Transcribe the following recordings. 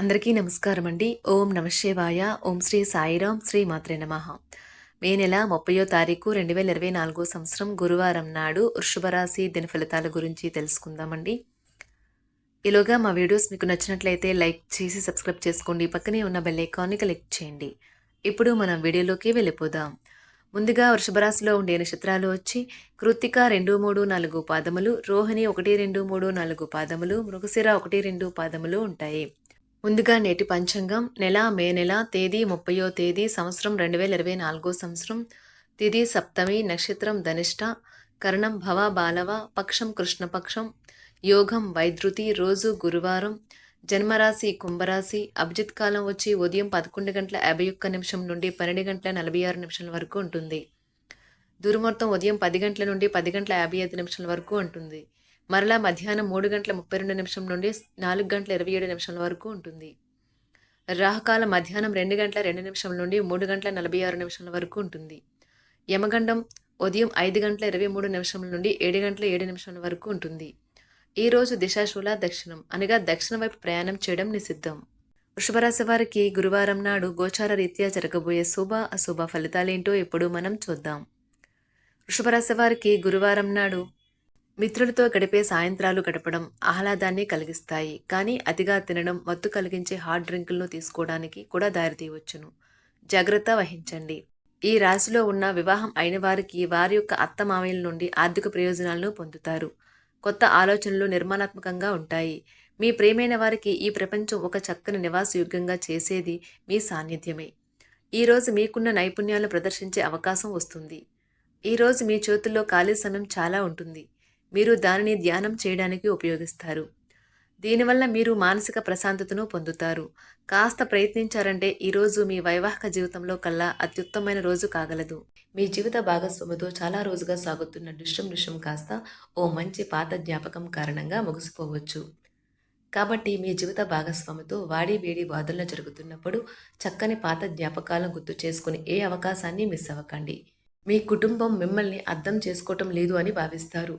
అందరికీ నమస్కారం అండి ఓం నమ శివాయ. ఓం శ్రీ సాయిరాం శ్రీ మాత్రే నమ. మే నెల ముప్పయో తారీఖు రెండు వేల ఇరవై నాలుగో సంవత్సరం గురువారం నాడు వృషభరాశి దిన ఫలితాల గురించి తెలుసుకుందామండి. ఈలోగా మా వీడియోస్ మీకు నచ్చినట్లయితే లైక్ చేసి సబ్స్క్రైబ్ చేసుకోండి. పక్కనే ఉన్న బెల్ ఐకాన్ని క్లిక్ చేయండి. ఇప్పుడు మనం వీడియోలోకి వెళ్ళిపోదాం. ముందుగా వృషభరాశిలో ఉండే నక్షత్రాలు వచ్చి కృత్తిక రెండు మూడు నాలుగు పాదములు రోహిణి ఒకటి రెండు మూడు నాలుగు పాదములు మృగశిర ఒకటి రెండు పాదములు ఉంటాయి. ముందుగా నేటి పంచాంగం. నెల మే నెల తేదీ ముప్పయో తేదీ సంవత్సరం రెండు వేల ఇరవై నాలుగో సంవత్సరం. తిథి సప్తమి నక్షత్రం ధనిష్ట. కరణం భవ బాలవ. పక్షం కృష్ణపక్షం. యోగం వైద్రుతి. రోజు గురువారం. జన్మరాశి కుంభరాశి. అభిజిత్ కాలం వచ్చి ఉదయం పదకొండు గంటల యాభై ఒక్క నిమిషం నుండి పన్నెండు గంటల నలభై ఆరు నిమిషాల వరకు ఉంటుంది. దుర్ముహూర్తం ఉదయం పది గంటల నుండి పది గంటల యాభై ఐదు నిమిషాల వరకు ఉంటుంది. మరలా మధ్యాహ్నం మూడు గంటల ముప్పై రెండు నిమిషం నుండి నాలుగు గంటల ఇరవై ఏడు నిమిషాల వరకు ఉంటుంది. రాహకాల మధ్యాహ్నం రెండు గంటల రెండు నిమిషం నుండి మూడు గంటల నలభై ఆరు నిమిషాల వరకు ఉంటుంది. యమగండం ఉదయం ఐదు గంటల ఇరవై మూడు నిమిషం నుండి ఏడు గంటల ఏడు నిమిషాల వరకు ఉంటుంది. ఈరోజు దిశాశూల దక్షిణం అనగా దక్షిణ వైపు ప్రయాణం చేయడం నిషిద్ధం. వృషభరాశి వారికి గురువారం నాడు గోచార రీత్యా జరగబోయే శుభ అశుభ ఫలితాలేంటో ఇప్పుడు మనం చూద్దాం. వృషభరాశి వారికి గురువారం నాడు మిత్రులతో గడిపే సాయంత్రాలు గడపడం ఆహ్లాదాన్ని కలిగిస్తాయి. కానీ అతిగా తినడం మత్తు కలిగించే హార్డ్ డ్రింకులను తీసుకోవడానికి కూడా దారితీయవచ్చును. జాగ్రత్త వహించండి. ఈ రాశిలో ఉన్న వివాహం అయిన వారికి వారి యొక్క అత్త మామయ్యల నుండి ఆర్థిక ప్రయోజనాలను పొందుతారు. కొత్త ఆలోచనలు నిర్మాణాత్మకంగా ఉంటాయి. మీ ప్రేమైన వారికి ఈ ప్రపంచం ఒక చక్కని నివాసయోగ్యంగా చేసేది మీ సాన్నిధ్యమే. ఈరోజు మీకున్న నైపుణ్యాలు ప్రదర్శించే అవకాశం వస్తుంది. ఈరోజు మీ చేతుల్లో ఖాళీ సమయం చాలా ఉంటుంది. మీరు దానిని ధ్యానం చేయడానికి ఉపయోగిస్తారు. దీనివల్ల మీరు మానసిక ప్రశాంతతను పొందుతారు. కాస్త ప్రయత్నించారంటే ఈరోజు మీ వైవాహిక జీవితంలో కల్లా అత్యుత్తమైన రోజు కాగలదు. మీ జీవిత భాగస్వామితో చాలా రోజుగా సాగుతున్న దృశ్యం దృశ్యం కాస్త ఓ మంచి పాత జ్ఞాపకం కారణంగా ముగిసిపోవచ్చు. కాబట్టి మీ జీవిత భాగస్వామితో వాడి వేడి వాదనలు జరుగుతున్నప్పుడు చక్కని పాత జ్ఞాపకాలను గుర్తు చేసుకుని ఏ అవకాశాన్ని మిస్ అవ్వకండి. మీ కుటుంబం మిమ్మల్ని అర్థం చేసుకోవటం లేదు అని భావిస్తారు.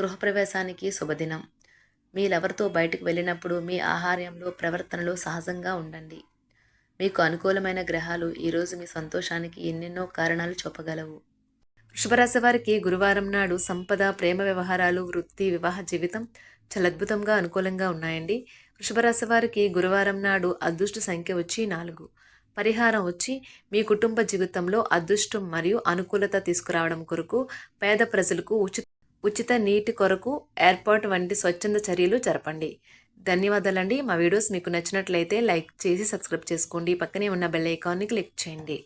గృహప్రవేశానికి శుభదినం. మీరెవరితో బయటకు వెళ్ళినప్పుడు మీ ఆహార్యంలో ప్రవర్తనలో సహజంగా ఉండండి. మీకు అనుకూలమైన గ్రహాలు ఈరోజు మీ సంతోషానికి ఎన్నెన్నో కారణాలు చూపగలవు. వృషభరాశి వారికి గురువారం నాడు సంపద ప్రేమ వ్యవహారాలు వృత్తి వివాహ జీవితం చాలా అద్భుతంగా అనుకూలంగా ఉన్నాయండి. వృషభరాశి వారికి గురువారం నాడు అదృష్ట సంఖ్య వచ్చి నాలుగు. పరిహారం వచ్చి మీ కుటుంబ జీవితంలో అదృష్టం మరియు అనుకూలత తీసుకురావడం కొరకు పేద ప్రజలకు ఉచిత ఉచిత నీటి కొరకు ఏర్పాటు వంటి స్వచ్ఛంద చర్యలు జరపండి. ధన్యవాదాలండి. మా వీడియోస్ మీకు నచ్చినట్లయితే లైక్ చేసి సబ్స్క్రైబ్ చేసుకోండి. పక్కనే ఉన్న బెల్ ఐకాన్ని క్లిక్ చేయండి.